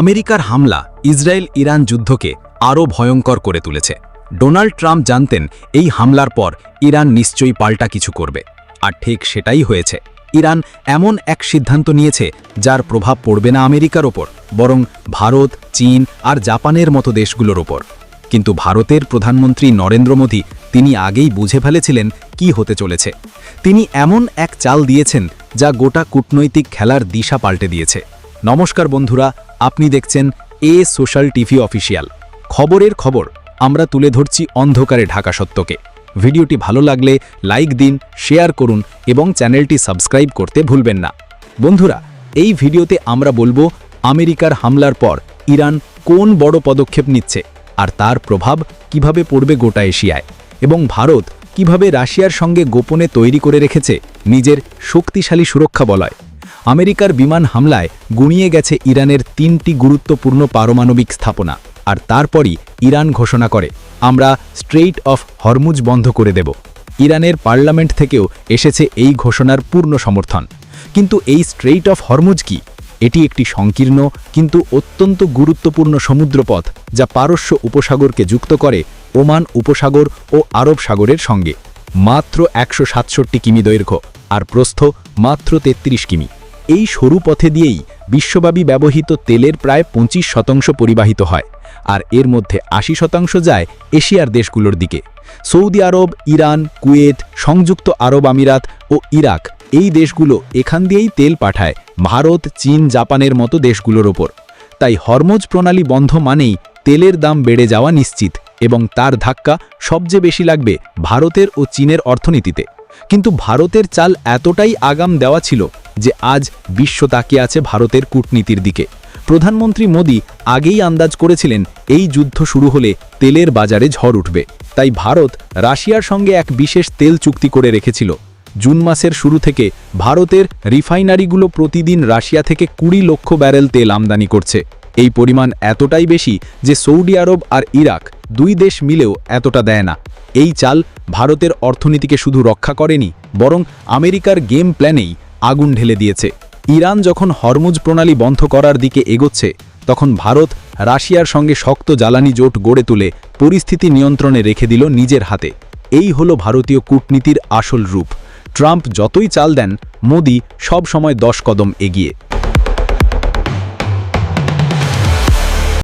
আমেরিকার হামলা Israel Iran যুদ্ধকে আরও ভয়ঙ্কর করে তুলেছে। ডোনাল্ড ট্রাম্প জানতেন এই হামলার পর ইরান নিশ্চয়ই পাল্টা কিছু করবে। আর ঠিক সেটাই হয়েছে। ইরান এমন এক সিদ্ধান্ত নিয়েছে যার প্রভাব পড়বে না আমেরিকার ওপর, বরং ভারত, চীন আর জাপানের মতো দেশগুলোর ওপর। কিন্তু ভারতের প্রধানমন্ত্রী নরেন্দ্র মোদী তিনি আগেই বুঝে ফেলেছিলেন কি হতে চলেছে। তিনি এমন এক চাল দিয়েছেন যা গোটা কূটনৈতিক খেলার দিশা পাল্টে দিয়েছে। নমস্কার বন্ধুরা আপনি দেখছেন এ সোশ্যাল টিভি অফিসিয়াল খবরের খবর, আমরা তুলে ধরছি অন্ধকারে ঢাকা সত্যকে। ভিডিওটি ভালো লাগলে লাইক দিন, শেয়ার করুন এবং চ্যানেলটি সাবস্ক্রাইব করতে ভুলবেন না। বন্ধুরা, এই ভিডিওতে আমরা বলব, আমেরিকার হামলার পর ইরান কোন বড় পদক্ষেপ নিচ্ছে আর তার প্রভাব কীভাবে পড়বে গোটা এশিয়ায় এবং ভারত কীভাবে রাশিয়ার সঙ্গে গোপনে তৈরি করে রেখেছে নিজের শক্তিশালী সুরক্ষা বলয়। আমেরিকার বিমান হামলায় গুঁড়িয়ে গেছে ইরানের তিনটি গুরুত্বপূর্ণ পারমাণবিক স্থাপনা, আর তারপরই ইরান ঘোষণা করে, আমরা স্ট্রেইট অফ হরমুজ বন্ধ করে দেব। ইরানের পার্লামেন্ট থেকেও এসেছে এই ঘোষণার পূর্ণ সমর্থন। কিন্তু এই স্ট্রেইট অফ হরমুজ কি? এটি একটি সংকীর্ণ কিন্তু অত্যন্ত গুরুত্বপূর্ণ সমুদ্রপথ যা পারস্য উপসাগরকে যুক্ত করে ওমান উপসাগর ও আরব সাগরের সঙ্গে, মাত্র একশো সাতষট্টি কিমি দৈর্ঘ্য, আর প্রস্থ মাত্র ৩৩ কিমি। এই সরু পথে দিয়েই বিশ্বব্যাপী ব্যবহৃত তেলের প্রায় পঁচিশ শতাংশ পরিবাহিত হয়, আর এর মধ্যে আশি শতাংশ যায় এশিয়ার দেশগুলোর দিকে। সৌদি আরব, ইরান, কুয়েত, সংযুক্ত আরব আমিরাত ও ইরাক এই দেশগুলো এখান দিয়েই তেল পাঠায়, ভারত, চীন, জাপানের মতো দেশগুলোর ওপর। তাই হরমোজ প্রণালী বন্ধ মানেই তেলের দাম বেড়ে যাওয়া নিশ্চিত এবং তার ধাক্কা সবচেয়ে বেশি লাগবে ভারতের ও চীনের অর্থনীতিতে। কিন্তু ভারতের চাল এতটাই আগাম দেওয়া ছিল যে আজ বিশ্ব তাকিয়ে আছে ভারতের কূটনীতির দিকে। প্রধানমন্ত্রী মোদী আগেই আন্দাজ করেছিলেন এই যুদ্ধ শুরু হলে তেলের বাজারে ঝড় উঠবে। তাই ভারত রাশিয়ার সঙ্গে এক বিশেষ তেল চুক্তি করে রেখেছিল। জুন মাসের শুরু থেকে ভারতের রিফাইনারিগুলো প্রতিদিন রাশিয়া থেকে কুড়ি লক্ষ ব্যারেল তেল আমদানি করছে। এই পরিমাণ এতটাই বেশি যে সৌদি আরব আর ইরাক দুই দেশ মিলেও এতটা দেয় না। এই চাল ভারতের অর্থনীতিকে শুধু রক্ষা করেনি, বরং আমেরিকার গেম প্ল্যানেই আগুন ঢেলে দিয়েছে। ইরান যখন হরমুজ প্রণালী বন্ধ করার দিকে এগোচ্ছে, তখন ভারত রাশিয়ার সঙ্গে শক্ত জ্বালানি জোট গড়ে তুলে পরিস্থিতি নিয়ন্ত্রণে রেখে দিল নিজের হাতে। এই হলো ভারতীয় কূটনীতির আসল রূপ। ট্রাম্প যতই চাল দেন, মোদি সব সময় দশ কদম এগিয়ে।